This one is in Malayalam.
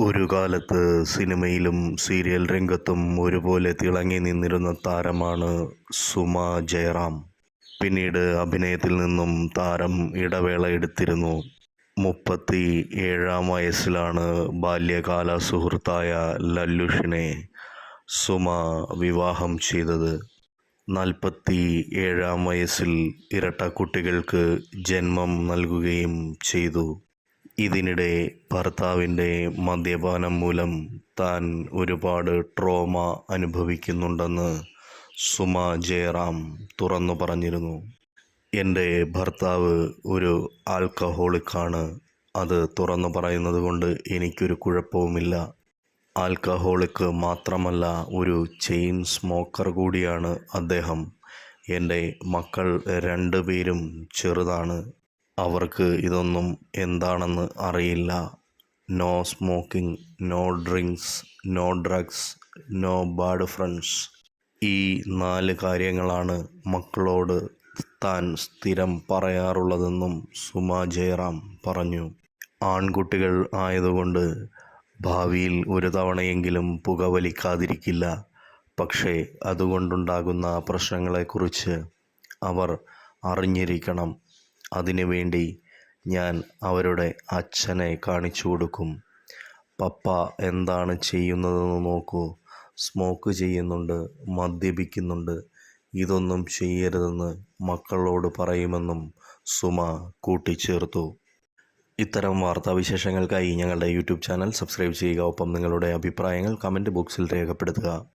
ഒരു കാലത്ത് സിനിമയിലും സീരിയൽ രംഗത്തും ഒരുപോലെ തിളങ്ങി നിന്നിരുന്ന താരമാണ് സുമ ജയറാം. പിന്നീട് അഭിനയത്തിൽ നിന്നും താരം ഇടവേള എടുത്തിരുന്നു. മുപ്പത്തി ഏഴാം വയസ്സിലാണ് ബാല്യകാല സുഹൃത്തായ ലല്ലുഷിനെ സുമ വിവാഹം ചെയ്തത്. നാൽപ്പത്തി ഏഴാം വയസ്സിൽ ഇരട്ട കുട്ടികൾക്ക് ജന്മം നൽകുകയും ചെയ്തു. ഇതിനിടെ ഭർത്താവിന്റെ മദ്യപാനം മൂലം താൻ ഒരുപാട് ട്രോമ അനുഭവിക്കുന്നുണ്ടെന്ന് സുമ ജയറാം തുറന്നു പറഞ്ഞിരുന്നു. എന്റെ ഭർത്താവ് ഒരു ആൽക്കഹോളിക്കാണ്. അത് തുറന്നു പറയുന്നത് കൊണ്ട് എനിക്കൊരു കുഴപ്പവുമില്ല. ആൽക്കഹോളിക്ക് മാത്രമല്ല ഒരു ചെയിൻ സ്മോക്കർ കൂടിയാണ് അദ്ദേഹം. എന്റെ മക്കൾ രണ്ടുപേരും ചെറുതാണ്. അവർക്ക് ഇതൊന്നും എന്താണെന്ന് അറിയില്ല. No smoking no drinks no drugs no bad friends ഈ നാല് കാര്യങ്ങളാണ് മക്കളോട് താൻ സ്ഥിരം പറയാറുള്ളതെന്നും സുമ ജയറാം പറഞ്ഞു. ആൺകുട്ടികൾ ആയതുകൊണ്ട് ഭാവിയിൽ ഒരു തവണയെങ്കിലും പുകവലിക്കാതിരിക്കില്ല. പക്ഷേ അതുകൊണ്ടുണ്ടാകുന്ന പ്രശ്നങ്ങളെക്കുറിച്ച് അവർ അറിഞ്ഞിരിക്കണം. അതിനുവേണ്ടി ഞാൻ അവരുടെ അച്ഛനെ കാണിച്ചു കൊടുക്കും. പപ്പ എന്താണ് ചെയ്യുന്നതെന്ന് നോക്കൂ. സ്മോക്ക് ചെയ്യുന്നുണ്ട് മദ്യപിക്കുന്നുണ്ട്. ഇതൊന്നും ചെയ്യരുതെന്ന് മക്കളോട് പറയുമെന്നും സുമ കൂട്ടിച്ചേർത്തു. ഇത്തരം വാർത്താവിശേഷങ്ങൾക്കായി ഞങ്ങളുടെ യൂട്യൂബ് ചാനൽ സബ്സ്ക്രൈബ് ചെയ്യുക. ഒപ്പം നിങ്ങളുടെ അഭിപ്രായങ്ങൾ കമന്റ് ബോക്സിൽ രേഖപ്പെടുത്തുക.